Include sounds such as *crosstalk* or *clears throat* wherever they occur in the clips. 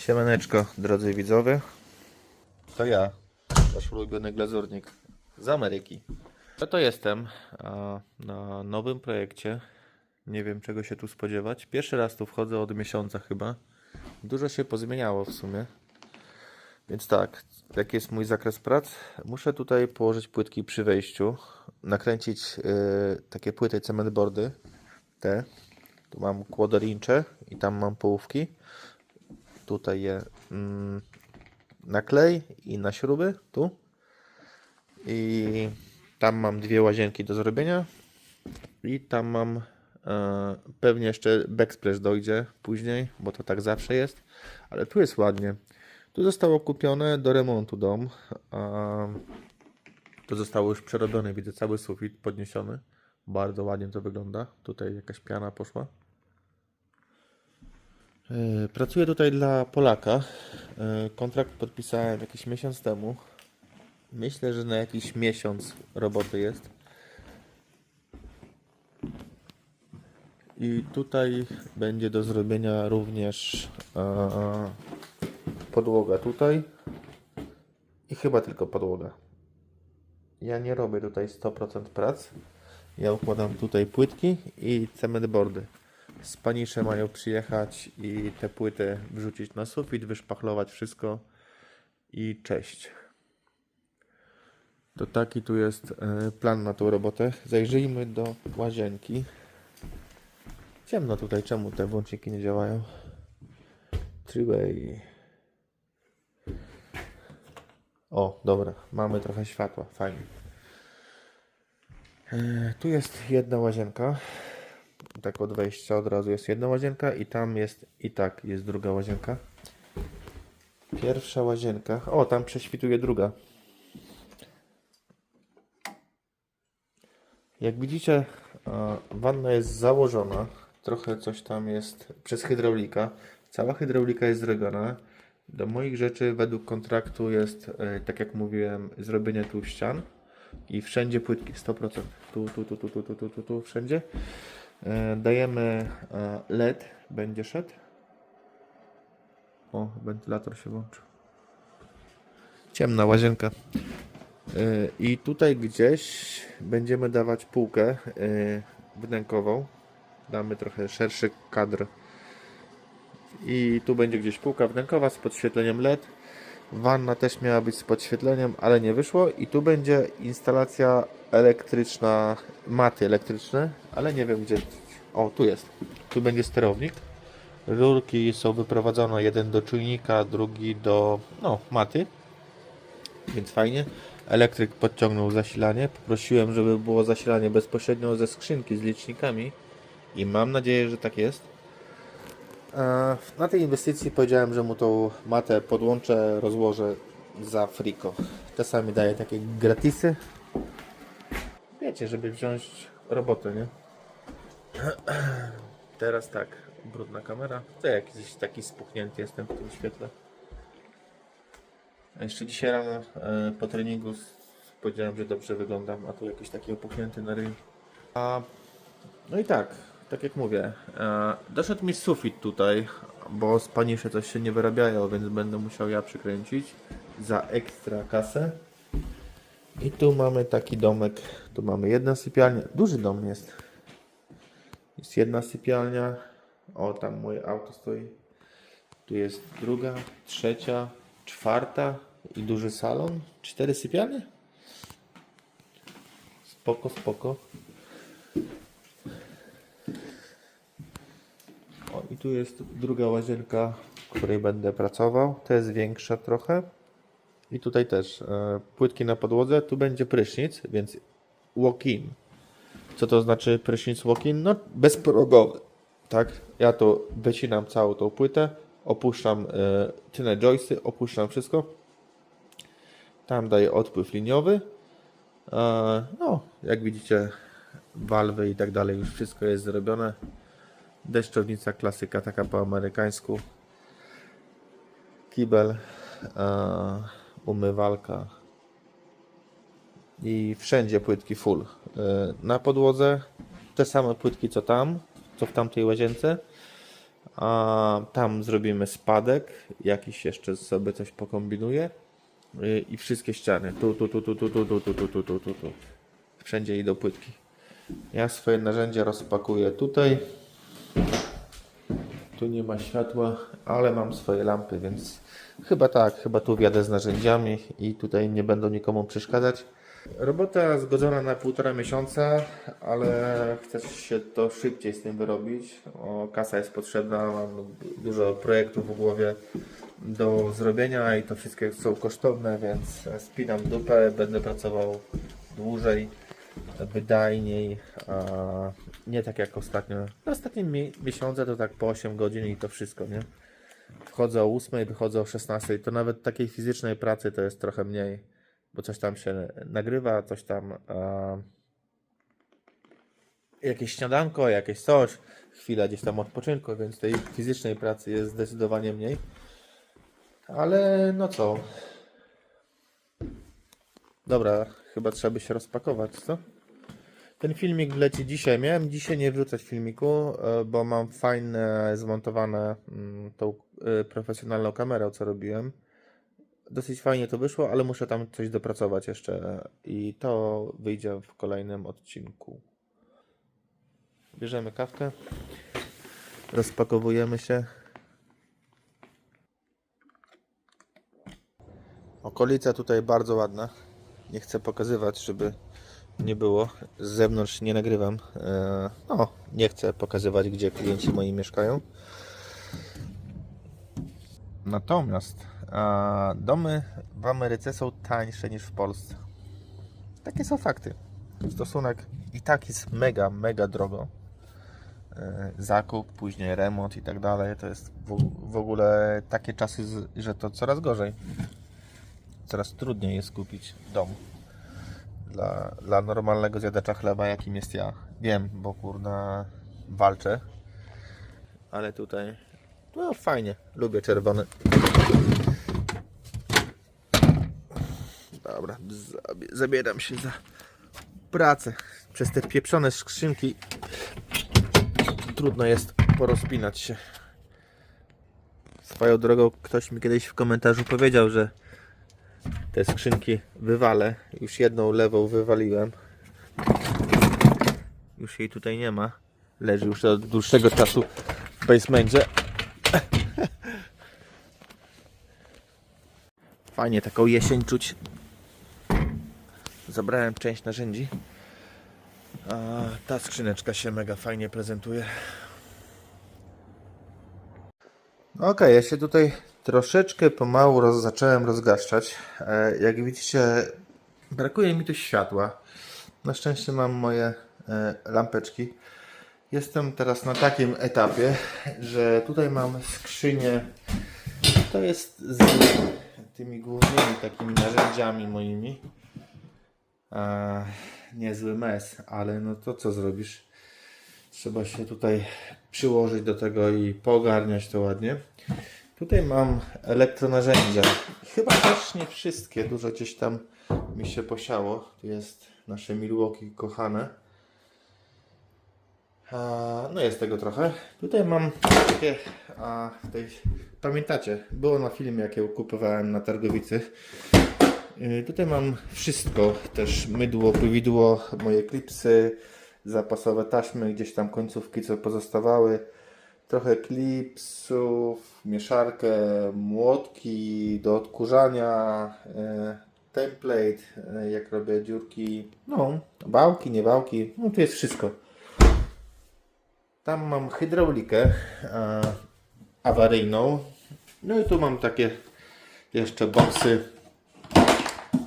Siemaneczko, drodzy widzowie. To ja, wasz ulubiony glazurnik z Ameryki. No to jestem na nowym projekcie. Nie wiem czego się tu spodziewać. Pierwszy raz tu wchodzę od miesiąca chyba. Dużo się pozmieniało w sumie. Więc tak, jaki jest mój zakres prac? Muszę tutaj położyć płytki przy wejściu, nakręcić y, takie płyty cementboardy, te. Tu mam kłodorincze i tam mam połówki. Tutaj je mm, na klej i na śruby, tu. I tam mam dwie łazienki do zrobienia. I tam mam e, pewnie jeszcze backsplash dojdzie później, bo to tak zawsze jest. Ale tu jest ładnie. Tu zostało kupione do remontu dom. A to zostało już przerobione. Widzę cały sufit podniesiony. Bardzo ładnie to wygląda. Tutaj jakaś piana poszła. E, Pracuję tutaj dla Polaka. E, Kontrakt podpisałem jakiś miesiąc temu. Myślę, że na jakiś miesiąc roboty jest. I tutaj będzie do zrobienia również e, podłoga tutaj i chyba tylko podłoga. Ja nie robię tutaj 100% prac. Ja układam tutaj płytki i cementboardy. Spanisze mają przyjechać i te płyty wrzucić na sufit, wyszpachlować wszystko i cześć. To taki tu jest e, plan na tą robotę. Zajrzyjmy do łazienki. Ciemno tutaj, czemu te włączniki nie działają? Three-way. O, dobra, mamy trochę światła, fajnie. E, Tu jest jedna łazienka. Tak od wejścia od razu jest jedna łazienka i tam jest i tak jest druga łazienka. Pierwsza łazienka. O, tam prześwituje druga. Jak widzicie, e, wanna jest założona. Trochę coś tam jest przez hydraulika. Cała hydraulika jest zrobiona. Do moich rzeczy według kontraktu jest, e, tak jak mówiłem, zrobienie tu ścian i wszędzie płytki 100%. Tu, tu, tu, tu, tu, tu, tu, tu, tu wszędzie. E, Dajemy e, LED, będzie szedł. O, wentylator się włączył. Ciemna łazienka. E, I tutaj gdzieś będziemy dawać półkę wnękową. Damy trochę szerszy kadr. I tu będzie gdzieś półka wnękowa z podświetleniem LED. Wanna też miała być z podświetleniem, ale nie wyszło. I tu będzie instalacja elektryczna, maty elektryczne, ale nie wiem gdzie. O, tu jest. Tu będzie sterownik. Rurki są wyprowadzone, jeden do czujnika, drugi do no, maty. Więc fajnie. Elektryk podciągnął zasilanie. Poprosiłem, żeby było zasilanie bezpośrednio ze skrzynki z licznikami. I mam nadzieję, że tak jest. E, Na tej inwestycji powiedziałem, że mu tą matę podłączę, rozłożę za friko. Czasami daję takie gratisy. Wiecie, żeby wziąć robotę, nie? *clears throat* Teraz tak, brudna kamera. To jakiś taki spuchnięty jestem w tym świetle. A jeszcze dzisiaj rano e, po treningu powiedziałem, że dobrze wyglądam, a tu jakiś taki opuchnięty na ryju. A, no i tak, tak jak mówię, e, doszedł mi sufit tutaj, bo spanisze coś się nie wyrabiają, więc będę musiał ja przykręcić za ekstra kasę. I tu mamy taki domek, tu mamy jedna sypialnia, duży dom jest. Jest jedna sypialnia, o tam moje auto stoi. Tu jest druga, trzecia, czwarta i duży salon. Cztery sypialnie? Spoko, spoko. O, i tu jest druga łazienka, w której będę pracował. To jest większa trochę. I tutaj też e, płytki na podłodze. Tu będzie prysznic, więc walk-in. Co to znaczy prysznic walk-in? No bezprogowy. Tak? Ja to wycinam całą tą płytę, opuszczam e, tylne joysty, opuszczam wszystko. Tam daję odpływ liniowy. E, no, jak widzicie, walwy i tak dalej, już wszystko jest zrobione. Deszczownica klasyka, taka po amerykańsku. Kibel, e, umywalka i wszędzie płytki full. E, na podłodze te same płytki co tam, co w tamtej łazience. A tam zrobimy spadek, jakiś jeszcze sobie coś pokombinuję. Y, I wszystkie ściany. Tu, tu, tu, tu, tu, tu, tu, tu, tu, tu, tu, tu, tu. Wszędzie idą płytki. Ja swoje narzędzia rozpakuję tutaj. Tu nie ma światła, ale mam swoje lampy, więc chyba tak, chyba tu wjadę z narzędziami i tutaj nie będą nikomu przeszkadzać. Robota zgodzona na półtora miesiąca, ale chcę się to szybciej z tym wyrobić. O, kasa jest potrzebna, mam dużo projektów w głowie do zrobienia i to wszystkie są kosztowne, więc spinam dupę, będę pracował dłużej, wydajniej, a nie tak jak ostatnio. Na ostatnie mi- miesiące to tak po 8 godzin i to wszystko, nie? Wchodzę o 8, wychodzę o 16, to nawet takiej fizycznej pracy to jest trochę mniej, bo coś tam się nagrywa, coś tam a, jakieś śniadanko, jakieś coś, chwila gdzieś tam odpoczynku, więc tej fizycznej pracy jest zdecydowanie mniej. Ale no co? Dobra, chyba trzeba by się rozpakować, co? Ten filmik wleci dzisiaj. Miałem dzisiaj nie wrzucać filmiku, e, bo mam fajne zmontowane mm, tą e, profesjonalną kamerą, co robiłem. Dosyć fajnie to wyszło, ale muszę tam coś dopracować jeszcze i to wyjdzie w kolejnym odcinku. Bierzemy kawkę, rozpakowujemy się. Okolica tutaj bardzo ładna. Nie chcę pokazywać, żeby nie było. Z zewnątrz nie nagrywam. E, No, nie chcę pokazywać, gdzie klienci moi mieszkają. Natomiast domy w Ameryce są tańsze niż w Polsce. Takie są fakty. Stosunek i tak jest mega, mega drogo. E, Zakup, później remont i tak dalej. To jest w, ogóle takie czasy, że to coraz gorzej. Coraz trudniej jest kupić dom dla, dla normalnego zjadacza chleba, jakim jest ja. Wiem, bo kurna walczę. Ale tutaj no fajnie, lubię czerwony. Dobra, zabie- zabieram się za pracę. Przez te pieprzone skrzynki trudno jest porozpinać się. Swoją drogą ktoś mi kiedyś w komentarzu powiedział, że te skrzynki wywalę. Już jedną lewą wywaliłem. Już jej tutaj nie ma. Leży już od dłuższego czasu w basemencie. *laughs* Fajnie taką jesień czuć. Zabrałem część narzędzi. A ta skrzyneczka się mega fajnie prezentuje. Ok, ja się tutaj troszeczkę pomału roz, zacząłem rozgaszczać. E, jak widzicie, brakuje mi tu światła. Na szczęście mam moje e, lampeczki. Jestem teraz na takim etapie, że tutaj mam skrzynię. To jest z tymi głównymi takimi narzędziami moimi. E, niezły mes, ale no to co zrobisz? Trzeba się tutaj przyłożyć do tego i poogarniać to ładnie. Tutaj mam elektronarzędzia. Chyba też nie wszystkie, dużo gdzieś tam mi się posiało. Tu jest nasze Milwaukee kochane. A, No jest tego trochę. Tutaj mam takie, a, pamiętacie, było na filmie, jakie kupowałem na targowicy. Yy, Tutaj mam wszystko, też mydło, powidło, moje klipsy, zapasowe taśmy, gdzieś tam końcówki, co pozostawały. Trochę klipsów, mieszarkę, młotki do odkurzania, e, template, e, jak robię dziurki, no, bałki, nie bałki, no tu jest wszystko. Tam mam hydraulikę e, awaryjną, no i tu mam takie jeszcze boksy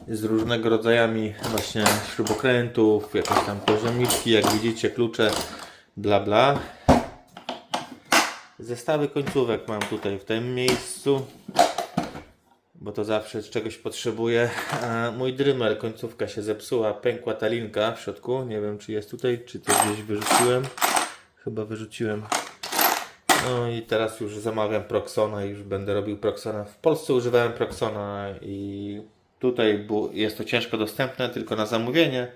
z różnego rodzajami właśnie śrubokrętów, jakieś tam poziomniczki, jak widzicie, klucze, bla bla. Zestawy końcówek mam tutaj w tym miejscu, bo to zawsze czegoś potrzebuję. A mój drymel, końcówka się zepsuła, pękła ta linka w środku. Nie wiem, czy jest tutaj, czy to gdzieś wyrzuciłem. Chyba wyrzuciłem. No i teraz już zamawiam Proxona i już będę robił Proxona. W Polsce używałem Proxona i tutaj jest to ciężko dostępne, tylko na zamówienie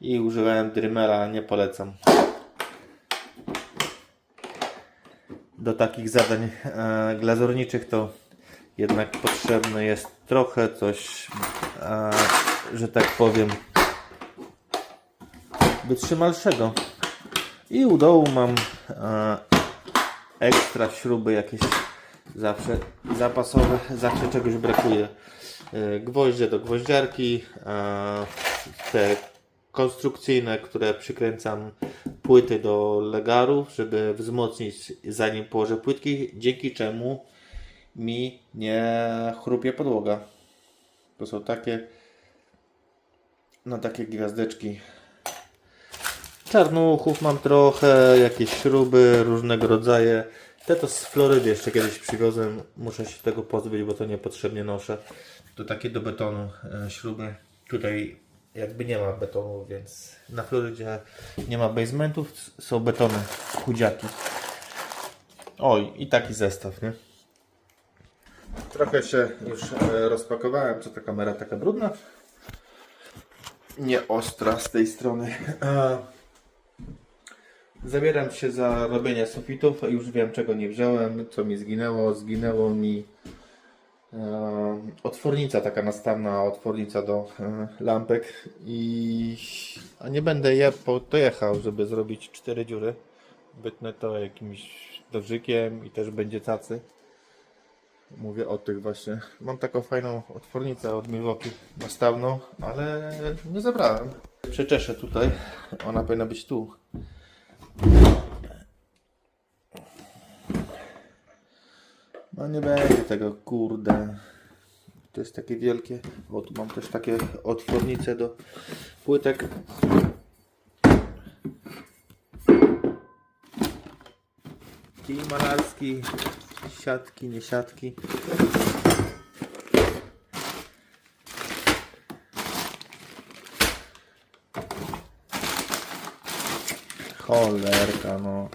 i używałem Drymela, nie polecam. do takich zadań e, glazurniczych to jednak potrzebne jest trochę coś, e, że tak powiem, wytrzymalszego. I u dołu mam e, ekstra śruby jakieś zawsze zapasowe, zawsze czegoś brakuje. E, Gwoździe do gwoździarki, e, te konstrukcyjne, które przykręcam płyty do legarów, żeby wzmocnić zanim położę płytki, dzięki czemu mi nie chrupie podłoga. To są takie na takie gwiazdeczki. Czarnuchów mam trochę, jakieś śruby różnego rodzaju. Te to z Florydy jeszcze kiedyś przywiozłem. Muszę się tego pozbyć, bo to niepotrzebnie noszę. To takie do betonu e, śruby. Tutaj jakby nie ma betonu, więc na Florydzie nie ma basementów, są betony, chudziaki. Oj, i taki zestaw, nie? Trochę się już e, rozpakowałem, co ta kamera taka brudna. Nie ostra z tej strony. Zabieram się za robienie sufitów. Już wiem, czego nie wziąłem, co mi zginęło. Zginęło mi e, otwornica, taka nastawna otwornica do e, lampek. I a nie będę je dojechał, żeby zrobić cztery dziury. Bytnę to jakimś nożykiem i też będzie cacy. Mówię o tych właśnie. Mam taką fajną otwornicę od Milwaukee nastawną, ale nie zabrałem. Przeczeszę tutaj. Ona powinna być tu. No nie będzie tego, kurde. To jest takie wielkie. O, tu mam też takie otwornice do płytek. Kij malarski, siatki, nie siatki. Cholerka, no.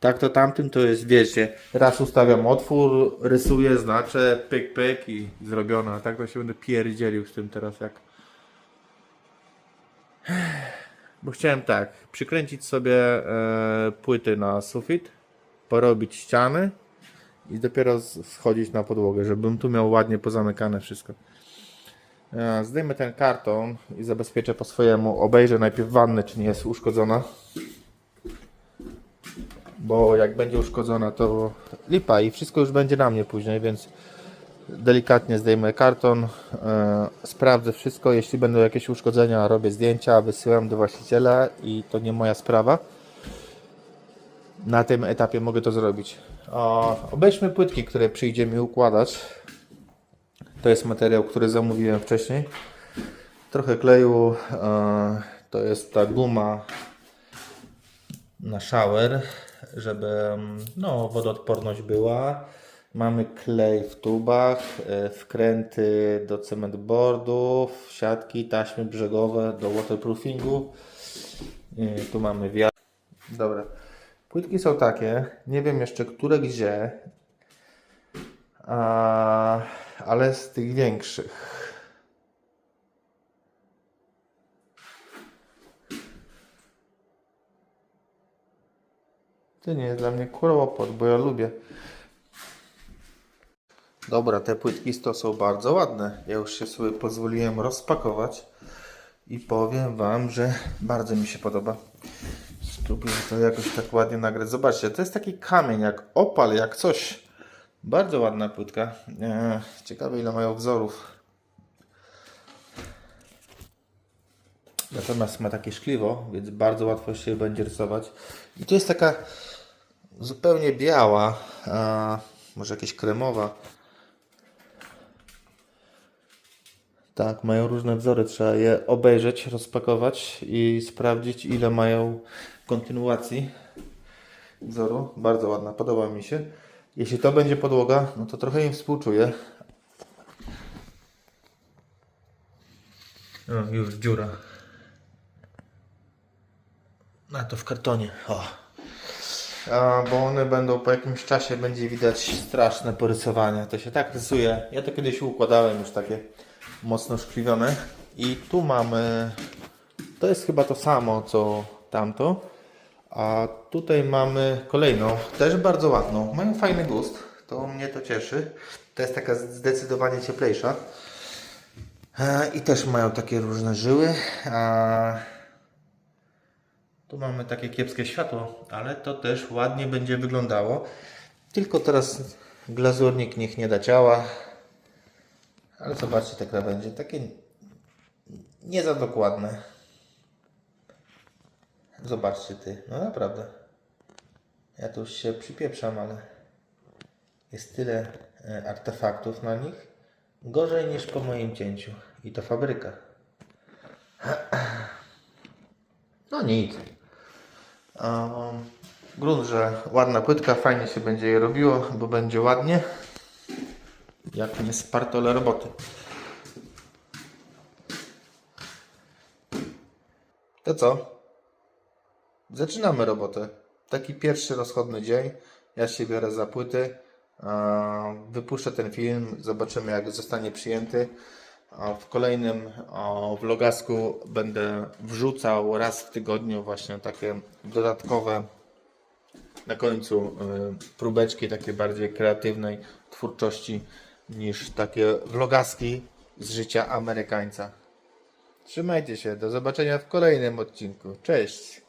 Tak to tamtym to jest, wiecie, raz ustawiam otwór, rysuję, znaczę, pyk, pyk i zrobione. A tak to się będę pierdzielił z tym teraz jak... Bo chciałem tak, przykręcić sobie e, płyty na sufit, porobić ściany i dopiero schodzić na podłogę, żebym tu miał ładnie pozamykane wszystko. E, zdejmę ten karton i zabezpieczę po swojemu. Obejrzę najpierw wannę, czy nie jest uszkodzona bo jak będzie uszkodzona to lipa i wszystko już będzie na mnie później, więc delikatnie zdejmę karton, e, sprawdzę wszystko, jeśli będą jakieś uszkodzenia robię zdjęcia, wysyłam do właściciela i to nie moja sprawa. Na tym etapie mogę to zrobić. O, obejrzmy płytki, które przyjdzie mi układać. To jest materiał, który zamówiłem wcześniej. Trochę kleju, e, to jest ta guma na shower, żeby mm, no, wodoodporność była. Mamy klej w tubach, e, wkręty do cementboardów, siatki, taśmy brzegowe do waterproofingu. E, Tu mamy wiatr. Dobra. Płytki są takie. Nie wiem jeszcze, które gdzie. A, ale z tych większych. To nie jest dla mnie kłopot, bo ja lubię. Dobra, te płytki to są bardzo ładne. Ja już się sobie pozwoliłem rozpakować i powiem Wam, że bardzo mi się podoba. Spróbuję to jakoś tak ładnie nagrać. Zobaczcie, to jest taki kamień, jak opal, jak coś. Bardzo ładna płytka. Eee, ciekawe ile mają wzorów. Natomiast ma takie szkliwo, więc bardzo łatwo się będzie rysować. I tu jest taka zupełnie biała, a może jakieś kremowa. Tak, mają różne wzory, trzeba je obejrzeć, rozpakować i sprawdzić ile mają kontynuacji wzoru. Bardzo ładna, podoba mi się. Jeśli to będzie podłoga, no to trochę im współczuję. O, już dziura. A to w kartonie. O. Bo one będą po jakimś czasie będzie widać straszne porysowania. To się tak rysuje. Ja to kiedyś układałem już takie mocno szkliwione. I tu mamy. To jest chyba to samo co tamto, A tutaj mamy kolejną, też bardzo ładną. Mają fajny gust, to mnie to cieszy. To jest taka zdecydowanie cieplejsza. E, I też mają takie różne żyły. Tu mamy takie kiepskie światło, ale to też ładnie będzie wyglądało. Tylko teraz glazurnik niech nie da ciała. Ale zobaczcie te krawędzie, takie nie za dokładne. Zobaczcie ty, no naprawdę. Ja tu już się przypieprzam, ale jest tyle e, artefaktów na nich. Gorzej niż po moim cięciu. I to fabryka. *clears throat* No nic. Grunt, że ładna płytka, fajnie się będzie je robiło, bo będzie ładnie. Jak nie spartole roboty. To co? Zaczynamy robotę. Taki pierwszy rozchodny dzień. Ja się biorę za płyty. Wypuszczę ten film. Zobaczymy, jak zostanie przyjęty. A W kolejnym vlogasku będę wrzucał raz w tygodniu właśnie takie dodatkowe na końcu y, próbeczki takie bardziej kreatywnej twórczości niż takie vlogaski z życia Amerykańca. Trzymajcie się, do zobaczenia w kolejnym odcinku. Cześć!